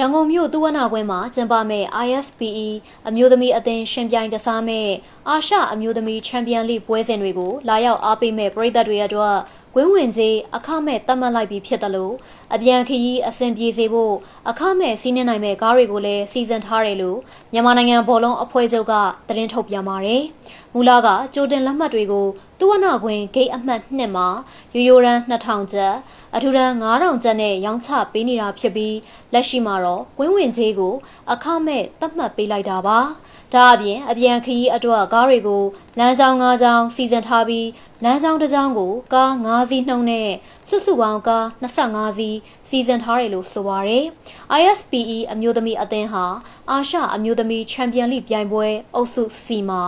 ရန်ကုန်မြို့သူဝနာကွင်းမှာကျင်းပမဲ့ ISPE အမျိုးသမီးအသင်းရှင်ပြိုင်ကစားမဲ့အာရှအမျိုးသမီးချန်ပီယံလိပွဲစဉ်တွေကိုလာရောက်အားပေးမဲ့ပရိသတ်တွေအတွက်ကွင်းဝင်ကြီးအခမဲ့တတ်မှတ်လိုက်ပြီးဖြစ်တယ်လို့အပြန်ခရီးအဆင်ပြေစေဖို့အခမဲ့စီးနှင်းနိုင်မဲ့ကားတွေကိုလည်းစီစဉ်ထားတယ်လို့မြန်မာနိုင်ငံဘောလုံးအဖွဲ့ချုပ်ကသတင်းထုတ်ပြန်ပါတယ်။မူလကကြိုတင်လက်မှတ်တွေကို သူဝနာကွင်းဂိတ်အမှတ်2မှာရိုးရိုးရန်2000ကျပ်အထူးရန်9000ကျပ်နဲ့ရောင်းချပေးနေတာဖြစ်ပြီးလက်ရှိမှာတော့ကွင်းဝင်ကြီးကို အခမဲ့သတ်မှတ်ပေးလိုက်တာပါ။ဒါအပြင်အပြန်ခရီးအတွက်ကားတွေကိုလမ်းကြောင်း၅ကြောင်းစီစဉ်ထားပြီးလမ်းကြောင်းတစ်ကြောင်းကိုကား9စီးနှုံနဲ့စုစုပေါင်းကား25စီးစီစဉ်ထားတယ်လို့ဆိုပါရယ်။ ISPE အမျိုးသမီးအသင်းဟာအာရှအမျိုးသမီးချန်ပီယံလိပြိုင်ပွဲအုပ်စု C မှာ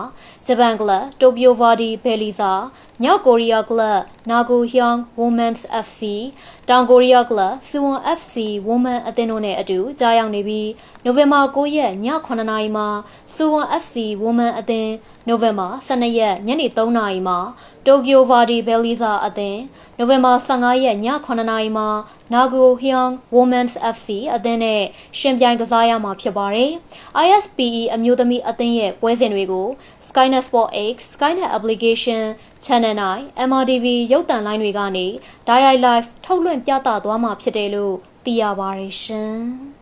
ဂျပန်ကလပ်တိုကျိုဗာဒီဘယ်လီဇာမြောက်ကိုရီးယားကလပ်နာဂိုဟျောင် Women's FC တောင်ကိုရီးယားကလပ်စဝွန် FC Women အသင်းတို့နဲ့အတူကြားရောက်နေပြီးနိုဝင်ဘာ9ရက်ည9:00နာရီမှာစဝွန် FC Women အသင်းနိုဝင်ဘာ12ရက်ညနေ3:00နာရီမှာတိုကျိုဗာဒီဘယ်လီဇာအသင်းနိုဝင်ဘာ15ရက်ည9:00နာရီမှာ နာဂိုဟျောင် Women's FC အသင်းနဲ့ရှင်ပြိုင်ကစားရမှာဖြစ်ပါတယ်။ ISPE အမျိုးသမီးအသင်းရဲ့ပွဲစဉ်တွေကို Skynet Sport X, Skynet Application, Channel 9, MRTV ရုပ်သံလိုင်းတွေကနေ Dial Live ထုတ်လွှင့်ပြသသွားမှာဖြစ်တယ်လို့သိရပါတယ်ရှင်။